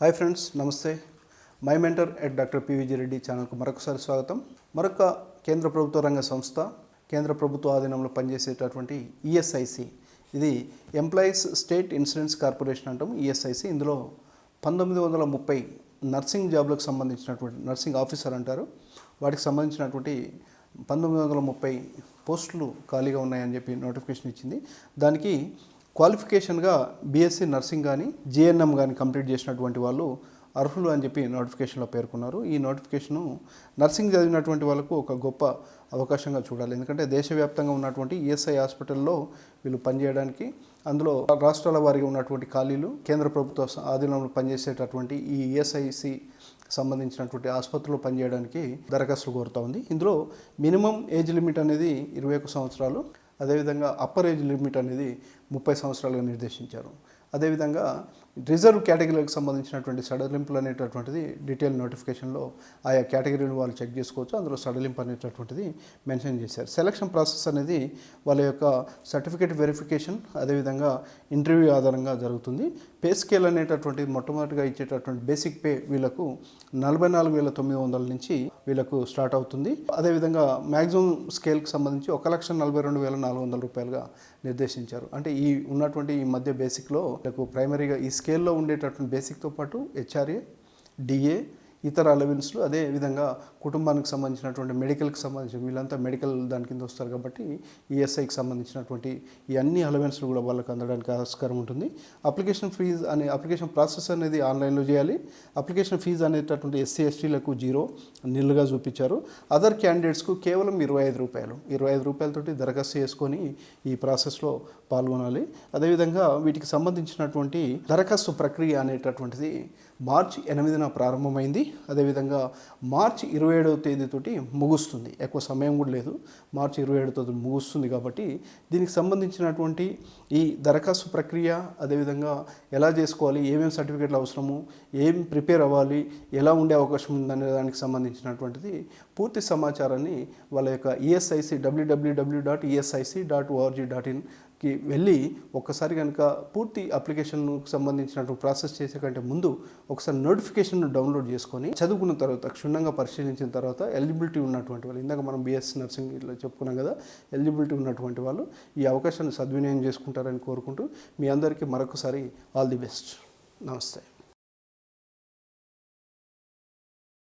Hi friends నమస్తే. My mentor at doctor PVG Reddy ఛానల్కు మరొకసారి స్వాగతం. మరొక కేంద్ర ప్రభుత్వ రంగ సంస్థ కేంద్ర ప్రభుత్వ ఆధీనంలో పనిచేసేటటువంటి ఈఎస్ఐసి ఇది ఎంప్లాయీస్ స్టేట్ ఇన్సూరెన్స్ కార్పొరేషన్ అంటాం ఈఎస్ఐసి ఇందులో పంతొమ్మిది వందల ముప్పై నర్సింగ్ జాబ్లకు సంబంధించినటువంటి నర్సింగ్ ఆఫీసర్ అంటారు. వాటికి సంబంధించినటువంటి పంతొమ్మిది వందల ముప్పై పోస్టులు ఖాళీగా ఉన్నాయని చెప్పి నోటిఫికేషన్ ఇచ్చింది. దానికి క్వాలిఫికేషన్గా బీఎస్సీ నర్సింగ్ కానీ జిఎన్ఎం కానీ కంప్లీట్ చేసినటువంటి వాళ్ళు అర్హులు అని చెప్పి నోటిఫికేషన్లో పేర్కొన్నారు. ఈ నోటిఫికేషను నర్సింగ్ చదివినటువంటి వాళ్ళకు ఒక గొప్ప అవకాశంగా చూడాలి. ఎందుకంటే దేశవ్యాప్తంగా ఉన్నటువంటి ఈఎస్ఐ హాస్పిటల్లో వీళ్ళు పనిచేయడానికి అందులో రాష్ట్రాల వారిగా ఉన్నటువంటి ఖాళీలు కేంద్ర ప్రభుత్వ ఆధీనంలో పనిచేసేటటువంటి ఈ ఈఎస్ఐసి సంబంధించినటువంటి ఆసుపత్రిలో పనిచేయడానికి దరఖాస్తులు కోరుతా ఉంది. ఇందులో మినిమం ఏజ్ లిమిట్ అనేది ఇరవై ఒక సంవత్సరాలు అదేవిధంగా అప్పర్ ఏజ్ లిమిట్ అనేది ముప్పై సంవత్సరాలుగా నిర్దేశించారు. అదేవిధంగా రిజర్వ్ కేటగిరీలకు సంబంధించినటువంటి సడలింపులు అనేటటువంటిది డీటెయిల్ నోటిఫికేషన్లో ఆయా కేటగిరీలు వాళ్ళు చెక్ చేసుకోవచ్చు. అందులో సడలింపు అనేటటువంటిది మెన్షన్ చేశారు. సెలక్షన్ ప్రాసెస్ అనేది వాళ్ళ యొక్క సర్టిఫికేట్ వెరిఫికేషన్ అదేవిధంగా ఇంటర్వ్యూ ఆధారంగా జరుగుతుంది. పే స్కేల్ అనేటటువంటిది మొట్టమొదటిగా ఇచ్చేటటువంటి బేసిక్ పే వీళ్ళకు నలభై నాలుగు వేల తొమ్మిది వందల నుంచి వీళ్ళకు స్టార్ట్ అవుతుంది. అదేవిధంగా మ్యాక్సిమం స్కేల్కి సంబంధించి ఒక లక్ష నలభై రెండు వేల నాలుగు వందల రూపాయలుగా నిర్దేశించారు. అంటే ఈ ఉన్నటువంటి ఈ మధ్య బేసిక్లో వీళ్ళకు ప్రైమరీగా ఈ స్కేల్లో ఉండేటటువంటి బేసిక్తో పాటు హెచ్ఆర్ఏ డిఏ ఇతర అలవెన్స్లు అదే విధంగా కుటుంబానికి సంబంధించినటువంటి మెడికల్కి సంబంధించిన వీళ్ళంతా మెడికల్ దాని కింద వస్తారు కాబట్టి ఈఎస్ఐకి సంబంధించినటువంటి ఈ అన్ని అలవెన్స్లు కూడా వాళ్ళకి అందడానికి ఆస్కారం ఉంటుంది. అప్లికేషన్ ఫీజ్ అనే అప్లికేషన్ ప్రాసెస్ అనేది ఆన్లైన్లో చేయాలి. అప్లికేషన్ ఫీజు అనేటటువంటి ఎస్సీ ఎస్టీలకు జీరో నిల్లుగా చూపించారు. అదర్ క్యాండిడేట్స్కు కేవలం ఇరవై ఐదు రూపాయలు. ఇరవై ఐదు రూపాయలతోటి దరఖాస్తు చేసుకొని ఈ ప్రాసెస్లో పాల్గొనాలి. అదేవిధంగా వీటికి సంబంధించినటువంటి దరఖాస్తు ప్రక్రియ అనేటటువంటిది మార్చి ఎనిమిదిన ప్రారంభమైంది. అదేవిధంగా మార్చి ఇరవై ఏడవ తేదీతోటి ముగుస్తుంది. ఎక్కువ సమయం కూడా లేదు. మార్చి ఇరవై ఏడవ తేదీ ముగుస్తుంది కాబట్టి దీనికి సంబంధించినటువంటి ఈ దరఖాస్తు ప్రక్రియ అదేవిధంగా ఎలా చేసుకోవాలి ఏమేమి సర్టిఫికేట్లు అవసరము ఏం ప్రిపేర్ అవ్వాలి ఎలా ఉండే అవకాశం ఉందనే దానికి సంబంధించినటువంటిది పూర్తి సమాచారాన్ని వాళ్ళ యొక్క ESIC WWW dot ESIC dot ORG dot in కి వెళ్ళి ఒక్కసారి కనుక పూర్తి అప్లికేషన్కు సంబంధించినటువంటి ప్రాసెస్ చేసే కంటే ముందు ఒకసారి నోటిఫికేషన్ డౌన్లోడ్ చేసుకొని చదువుకున్న తర్వాత క్షుణ్ణంగా పరిశీలించిన తర్వాత ఎలిజిబిలిటీ ఉన్నటువంటి వాళ్ళు ఇందాక మనం బీఎస్సీ నర్సింగ్ ఇట్లా చెప్పుకున్నాం కదా ఎలిజిబిలిటీ ఉన్నటువంటి వాళ్ళు ఈ అవకాశాన్ని సద్వినియోగం చేసుకుంటారని కోరుకుంటూ మీ అందరికీ మరొకసారి ఆల్ ది బెస్ట్ నమస్తే.